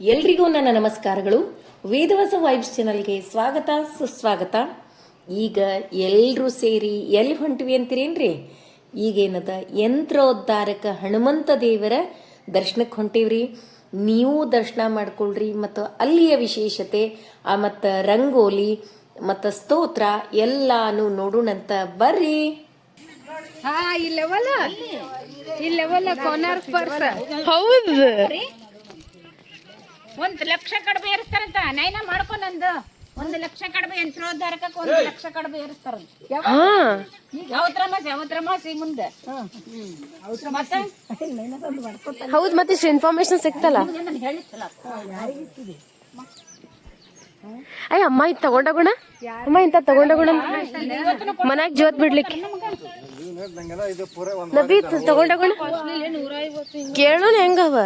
ಎಲ್ರಿಗೂ ನನ್ನ ನಮಸ್ಕಾರಗಳು. ವೇದವಾಸ ವೈಬ್ಸ್ ಚಾನಲ್ಗೆ ಸ್ವಾಗತ ಸುಸ್ವಾಗತ. ಈಗ ಎಲ್ಲರೂ ಸೇರಿ ಎಲ್ಲಿ ಹೊಂಟಿವಿ ಅಂತೀರೇನ್ರಿ? ಈಗೇನದ ಯಂತ್ರೋದ್ಧಾರಕ ಹನುಮಂತ ದೇವರ ದರ್ಶನಕ್ಕೆ ಹೊಂಟಿವ್ರಿ. ನೀವು ದರ್ಶನ ಮಾಡ್ಕೊಳ್ರಿ ಮತ್ತು ಅಲ್ಲಿಯ ವಿಶೇಷತೆ ಆ ಮತ್ತು ರಂಗೋಲಿ ಮತ್ತು ಸ್ತೋತ್ರ ಎಲ್ಲಾನು ನೋಡೋಣಂತ ಬರ್ರಿ. ಹಾ ಇಲ್ಲವಲ್ಲ? ಇಲ್ಲವಲ್ಲ ಕೋನಾರ್ಕ್ ಪರ್ಸ. ಹೌದು. ಒಂದ್ ಲಕ್ಷ ಕಡಿಮೆ ಏರಿಸ್ತಾರಂತ. ನೈನ ಮಾಡ್ಕೊ ನಂದು. ಒಂದ್ ಲಕ್ಷ ಕಡಿಮೆ ಯಂತ್ರೋದ್ಧಾರಕಕ್ಕೆ ಒಂದ್ ಲಕ್ಷ ಕಡಿಮೆ ಏರಿಸ್ತಾರ ಈಗ ಯಾವತ್ರ ಮಾಸ ಯಾವತ್ರ ಮಾಸ ಈ ಮುಂದೆ ಮತ್ತೆ ಹೌದ್ ಮತ್ತೆ ಇಷ್ಟು ಇನ್ಫಾರ್ಮೇಶನ್ ಸಿಕ್ತಲ್ಲ? ಹೇಳಿತ್ತಲ್ಲ? ಅಯ್ಯ ಅಮ್ಮ ಇದು ತಗೊಂಡೋಗೋಣ? ಅಮ್ಮ ಇಂತ ತಗೊಂಡೋಗೋಣ. ಮನ್ಯಾಗ ಜೋತ್ ಬಿಡ್ಲಿಕ್ಕೆ. ನಬಿ ತಗೊಂಡೋಗೋಣ. ಕೇಳೋಣ ಹೆಂಗವ?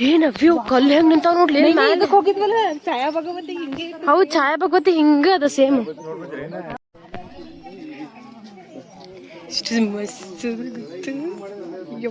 ಏ ವ್ಯೂ ಕಲ್ಲು ಹೆಂಗ್ ನಿಂತಾವ್ ನೋಡ್ಲಿ? ಮ್ಯಾಗ? ಹೋಗಿದ್ವಲ್ಲ? ಛಾಯಾ ಭಗವತಿ ಹಿಂಗೆ ಹೌದ್ ಛಾಯಾ ಭಗವತಿ ಹಿಂಗ ಅದ ಸೇಮ್ ಮಸ್ತ್ ಶರದೆಂದು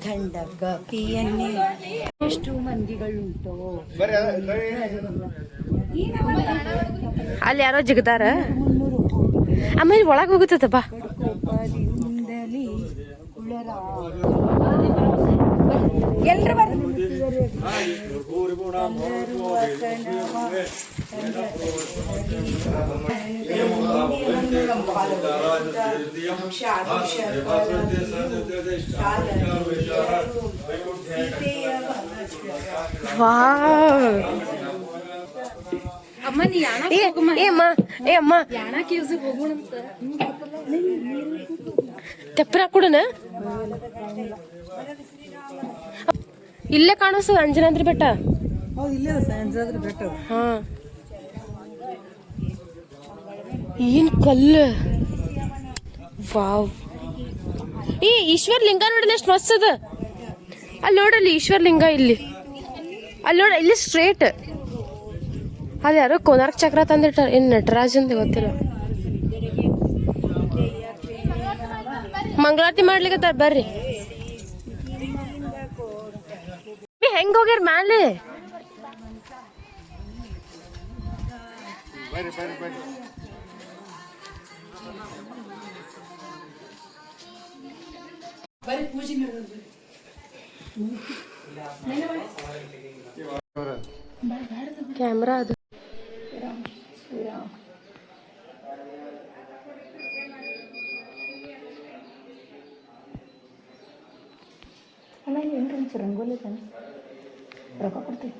ಉದ್ದಂಡ ಗಾಪಿಯನ್ನೇ ಎಷ್ಟು ಮಂದಿಗಳುಂಟು. ಅಲ್ಲಿ ಯಾರೋ ಜಿಗದಾರ? ಆಮೇಲೆ ಒಳಗೆ ಹೋಗುತ್ತದ ಬಾ. ಎಲ್ಲರೂ ಬರ್ರಿ. ಅಮ್ಮ ಏ ಅಮ್ಮ ಏ ಅಮ್ಮ ತೆಪ್ಪರ ಇಲ್ಲೇ ಕಾಣಿಸ್ತದ ಅಂಜನಾದ್ರಿ ಬೆಟ್ಟ ಹಾ ಏನ್ ಕಲ್ಲು? ವಾವ್. ಏ, ಈಶ್ವರ್ ಲಿಂಗ ನೋಡಿ ಎಷ್ಟು ಮಸ್ತ್ ಅದ. ಅಲ್ಲಿ ನೋಡಲ್ಲಿ ಈಶ್ವರ್ ಲಿಂಗ ಇಲ್ಲಿ. ಅಲ್ಲಿ ನೋಡ, ಇಲ್ಲಿ ಸ್ಟ್ರೇಟ್ ಅಲ್ಲಿ ಯಾರೋ ಕೋನಾರ್ಕ್ ಚಕ್ರ ತಂದಿಟ್ಟ ಏನ್ ನಟರಾಜ್ ಅಂತ ಗೊತ್ತಿಲ್ಲ. ಮಂಗಳಾರತಿ ಮಾಡ್ಲಿಕ್ಕೆ ಬರ್ರಿ. ಹೆಂಗ್ ಹೋಗ್ಯಾರ ಮ್ಯಾಲೆ? ಬರ್ರಿ ಬರ್ರಿ ಬರ್ರಿ ಕ್ಯಾಮ್ರಾ ಅದು ಅಲ್ಲ ಏನ್ರಿ ಒಂಚೂರು ರಂಗೋಲಿ ತಾನೆ ರೊಕ್ಕ ಕೊಡ್ತೀವಿ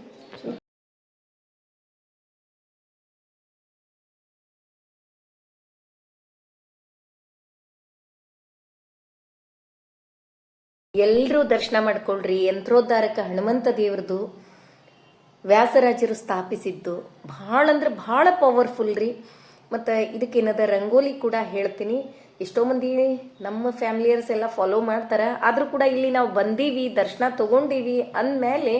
ಎಲ್ಲರೂ ದರ್ಶನ ಮಾಡ್ಕೊಳ್ರಿ. ಯಂತ್ರೋದ್ಧಾರಕ ಹನುಮಂತ ದೇವ್ರದ್ದು ವ್ಯಾಸರಾಜರು ಸ್ಥಾಪಿಸಿದ್ದು. ಭಾಳ ಅಂದ್ರೆ ಭಾಳ ಪವರ್ಫುಲ್ ರೀ. ಮತ್ತು ಇದಕ್ಕೇನದ ರಂಗೋಲಿ ಕೂಡ ಹೇಳ್ತೀನಿ. ಎಷ್ಟೋ ಮಂದಿ ನಮ್ಮ ಫ್ಯಾಮಿಲಿಯರ್ಸ್ ಎಲ್ಲ ಫಾಲೋ ಮಾಡ್ತಾರೆ. ಆದರೂ ಕೂಡ ಇಲ್ಲಿ ನಾವು ಬಂದೀವಿ, ದರ್ಶನ ತಗೊಂಡೀವಿ ಅಂದಮೇಲೆ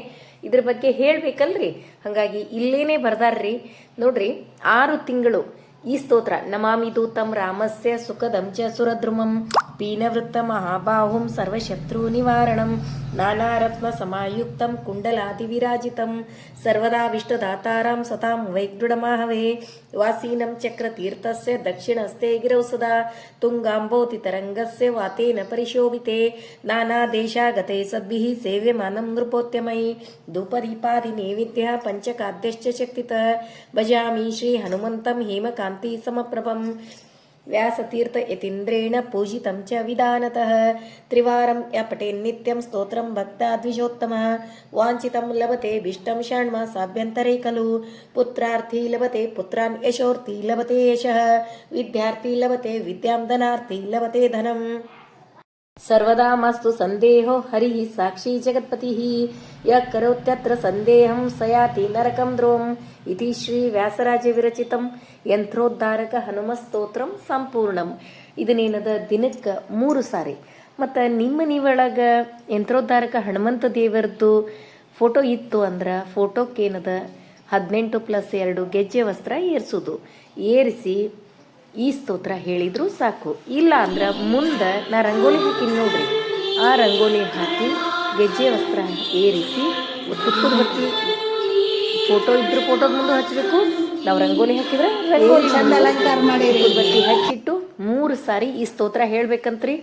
ಇದ್ರ ಬಗ್ಗೆ ಹೇಳಬೇಕಲ್ರಿ. ಹಾಗಾಗಿ ಇಲ್ಲೇನೆ ಬರ್ದಾರ್ರಿ. ನೋಡ್ರಿ, ಆರು ತಿಂಗಳು ఈ స్తోత్ర. నమామి దూతం రామస్య సుఖదం చ సురద్రుమం. పీనవృత్త మహాబాహుం సర్వశత్రు నివారణం नानारत्न समायुक्तं, कुण्डलादिविराजितं सर्वदाभीष्टदातारां सतां वैग्डुडमाहवे वासीनं चक्रतीर्थस्य दक्षिणस्ते गिरौ सदा तुङ्गाम्बोतितरङ्गस्य वातेन परिशोभिते, नानादेशागते सद्भिः सेव्यमानं नृपोत्यमयि धूपदीपादिनैवेद्यः पञ्चखाद्यश्च शक्तितः, भजामि श्रीहनुमन्तं हेमकान्तिसमप्रभम्। వ్యాసతీర్థ యతీంద్రేణ పూజితం చ విధానత త్రివారం యపటే నిత్యం స్తోత్రం భక్త ద్విజోత్తమ వాంఛితం లభతే భీష్టం షాణ్మాసాభ్యంతరే ఖలు పుత్రార్థీ లభతే పుత్రాన్ యశోర్థీ లభతే యశ విద్యార్థీ లభతే విద్యాం ధనార్థీ లభతే ధనం ಸರ್ವದಾ ಮಾಸ್ತು ಸಂದೇಹೋ ಹರಿ ಸಾಕ್ಷಿ ಜಗತ್ಪತಿ. ಯ ಕರೋತ್ಯತ್ರ ಸಂದೇಹಂ ಸಯಾತಿ ನರಕಂ ದ್ರೋಂ. ಇತಿ ಶ್ರೀ ವ್ಯಾಸರಾಜ ವಿರಚಿತಂ. ಯಂತ್ರೋದ್ಧಾರಕ ಹನುಮಸ್ತೋತ್ರಂ ಸಂಪೂರ್ಣಂ. ಇದನ್ನೇನದ ದಿನಕ್ಕೆ ಮೂರು ಸಾರಿ. ಮತ್ತು ನಿಮ್ಮ ನೀವೊಳಗ ಯಂತ್ರೋದ್ಧಾರಕ ಹನುಮಂತ ದೇವರದ್ದು ಫೋಟೋ ಇತ್ತು ಅಂದ್ರೆ ಫೋಟೋಕ್ಕೇನದ ಹದಿನೆಂಟು ಪ್ಲಸ್ ಎರಡು ಗೆಜ್ಜೆ ವಸ್ತ್ರ ಏರಿಸೋದು. ಏರಿಸಿ ಈ ಸ್ತೋತ್ರ ಹೇಳಿದ್ರು ಸಾಕು. ಇಲ್ಲ ಅಂದ್ರೆ ಮುಂದೆ ನಾ ರಂಗೋಲಿ ಹಾಕಿನಿ ನೋಡ್ರಿ. ಆ ರಂಗೋಲಿ ಹಾಕಿ ಗೆಜ್ಜೆ ವಸ್ತ್ರ ಏರಿಸಿ ತುಪ್ಪದ ಬತ್ತಿ ಫೋಟೋ ಇದ್ರ ಫೋಟೋದ ಮುಂದೆ ಹಚ್ಚಬೇಕು ನಾವು ರಂಗೋಲಿ ಹಾಕಿದ್ರೆ ರಂಗೋಲಿ ಚಂದ ಅಲಂಕಾರ ಮಾಡಿ ಬತ್ತಿ ಹಚ್ಚಿಟ್ಟು ಮೂರು ಸಾರಿ ಈ ಸ್ತೋತ್ರ ಹೇಳ್ಬೇಕಂತ್ರಿ.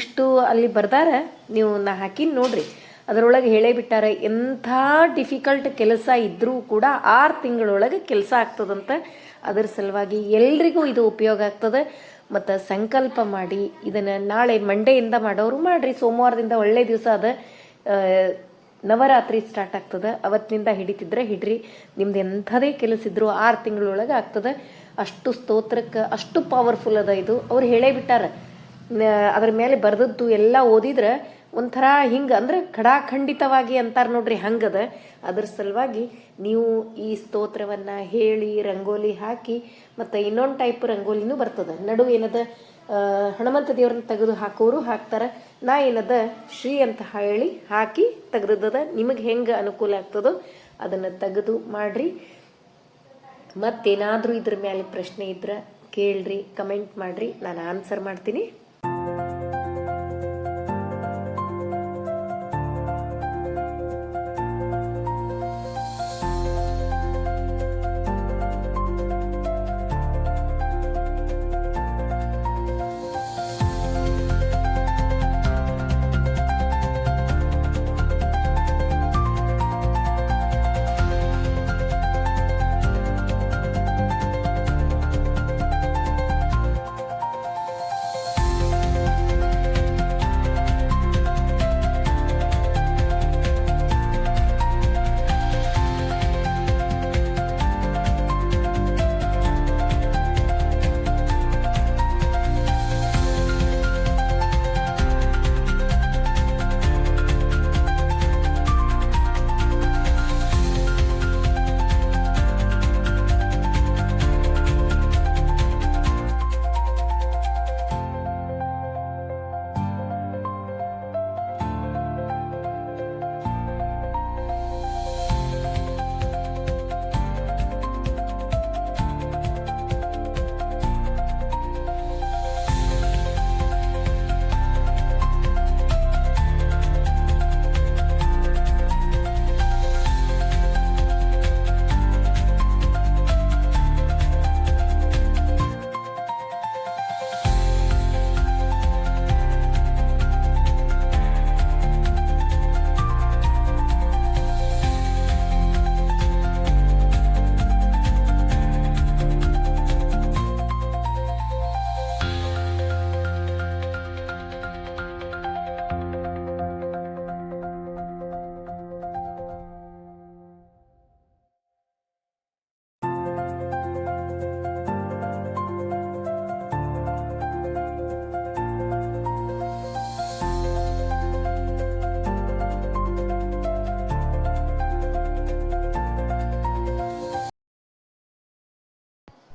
ಇಷ್ಟು ಅಲ್ಲಿ ಬರ್ದಾರ ನೀವು ನಾ ಹಾಕಿ ನೋಡ್ರಿ. ಅದರೊಳಗೆ ಹೇಳೇ ಬಿಟ್ಟಾರ ಎಂಥ ಡಿಫಿಕಲ್ಟ್ ಕೆಲಸ ಇದ್ರೂ ಕೂಡ ಆರು ತಿಂಗಳೊಳಗೆ ಕೆಲಸ ಆಗ್ತದಂತ ಅದರ ಸಲುವಾಗಿ ಎಲ್ರಿಗೂ ಇದು ಉಪಯೋಗ ಆಗ್ತದೆ. ಮತ್ತು ಸಂಕಲ್ಪ ಮಾಡಿ ಇದನ್ನು ನಾಳೆ ಮಂಡೆಯಿಂದ ಮಾಡೋರು ಮಾಡಿರಿ. ಸೋಮವಾರದಿಂದ ಒಳ್ಳೆ ದಿವಸ ಅದ. ನವರಾತ್ರಿ ಸ್ಟಾರ್ಟ್ ಆಗ್ತದೆ. ಅವತ್ತಿನಿಂದ ಹಿಡಿತಿದ್ರೆ ಹಿಡ್ರಿ. ನಿಮ್ದು ಎಂಥದೇ ಕೆಲಸ ಇದ್ರೂ ಆರು ತಿಂಗಳೊಳಗೆ ಆಗ್ತದೆ. ಅಷ್ಟು ಸ್ತೋತ್ರಕ್ಕೆ, ಅಷ್ಟು ಪವರ್ಫುಲ್ ಅದ ಇದು. ಅವ್ರು ಹೇಳೇ ಬಿಟ್ಟಾರ. ಅದ್ರ ಮೇಲೆ ಬರೆದದ್ದು ಎಲ್ಲ ಓದಿದ್ರೆ ಒಂಥರ ಹಿಂಗೆ ಅಂದ್ರೆ ಖಡಾಖಂಡಿತವಾಗಿ ಅಂತಾರೆ ನೋಡ್ರಿ ಹಂಗದ. ಅದ್ರ ಸಲುವಾಗಿ ನೀವು ಈ ಸ್ತೋತ್ರವನ್ನು ಹೇಳಿ, ರಂಗೋಲಿ ಹಾಕಿ, ಮತ್ತು ಇನ್ನೊಂದು ಟೈಪ್ ರಂಗೋಲಿನೂ ಬರ್ತದೆ. ನಡು ಏನದ ಹನುಮಂತ ದೇವ್ರನ್ನ ತೆಗೆದು ಹಾಕೋರು ಹಾಕ್ತಾರೆ. ನಾ ಏನದ, ಶ್ರೀ ಅಂತ ಹೇಳಿ ಹಾಕಿ ತೆಗ್ದದ, ನಿಮಗೆ ಹೆಂಗೆ ಅನುಕೂಲ ಆಗ್ತದೋ ಅದನ್ನು ತೆಗೆದು ಮಾಡ್ರಿ. ಮತ್ತೇನಾದರೂ ಇದ್ರ ಮೇಲೆ ಪ್ರಶ್ನೆ ಇದ್ರೆ ಕೇಳ್ರಿ ಕಮೆಂಟ್ ಮಾಡ್ರಿ. ನಾನು ಆನ್ಸರ್ ಮಾಡ್ತೀನಿ.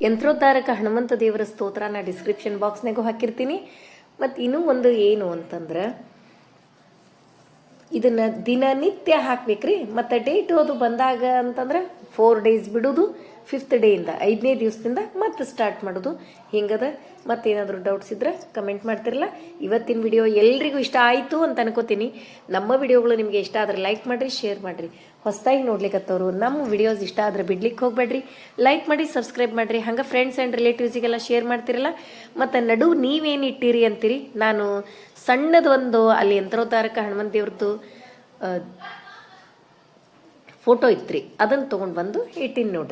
ಯಂತ್ರೋದ್ಧಾರಕ ಹನುಮಂತ ದೇವರ ಸ್ತೋತ್ರ ನಾ ಡಿಸ್ಕ್ರಿಪ್ಷನ್ ಬಾಕ್ಸ್ನಾಗೂ ಹಾಕಿರ್ತೀನಿ. ಮತ್ತು ಇನ್ನೂ ಒಂದು ಏನು ಅಂತಂದ್ರೆ, ಇದನ್ನು ದಿನನಿತ್ಯ ಹಾಕ್ಬೇಕ್ರಿ. ಮತ್ತು ಡೇಟ್ ಅದು ಬಂದಾಗ ಅಂತಂದ್ರೆ ಫೋರ್ ಡೇಸ್ ಬಿಡೋದು. ಫಿಫ್ತ್ ಡೇಯಿಂದ ಐದನೇ ದಿವಸದಿಂದ ಮತ್ತೆ ಸ್ಟಾರ್ಟ್ ಮಾಡೋದು. ಹಿಂಗದ? ಮತ್ತೇನಾದರೂ ಡೌಟ್ಸ್ ಇದ್ರೆ ಕಮೆಂಟ್ ಮಾಡ್ತಿರಲ್ಲ. ಇವತ್ತಿನ ವಿಡಿಯೋ ಎಲ್ರಿಗೂ ಇಷ್ಟ ಆಯಿತು ಅಂತ ಅನ್ಕೋತೀನಿ. ನಮ್ಮ ವಿಡಿಯೋಗಳು ನಿಮಗೆ ಇಷ್ಟ ಆದರೆ ಲೈಕ್ ಮಾಡಿರಿ ಶೇರ್ ಮಾಡಿರಿ. ಹೊಸದಾಗಿ ನೋಡ್ಲಿಕ್ಕತ್ತವರು ನಮ್ಮ ವಿಡಿಯೋಸ್ ಇಷ್ಟ ಆದರೆ ಬಿಡ್ಲಿಕ್ಕೆ ಹೋಗಬೇಡ್ರಿ. ಲೈಕ್ ಮಾಡಿ ಸಬ್ಸ್ಕ್ರೈಬ್ ಮಾಡಿರಿ. ಹಂಗೆ ಫ್ರೆಂಡ್ಸ್ ಆ್ಯಂಡ್ ರಿಲೇಟಿವ್ಸಿಗೆಲ್ಲ ಶೇರ್ ಮಾಡ್ತಿರಲ್ಲ. ಮತ್ತು ನಡು ನೀವೇನು ಇಟ್ಟಿರಿ ಅಂತೀರಿ? ನಾನು ಸಣ್ಣದೊಂದು ಅಲ್ಲಿ ಯಂತ್ರೋದ್ಧಾರಕ ಹನುಮಂತ ದೇವ್ರದ್ದು ಫೋಟೋ ಇತ್ರಿ. ಅದನ್ನು ತೊಗೊಂಡು ಬಂದು ಇಟ್ಟಿನಿ ನೋಡ್ರಿ.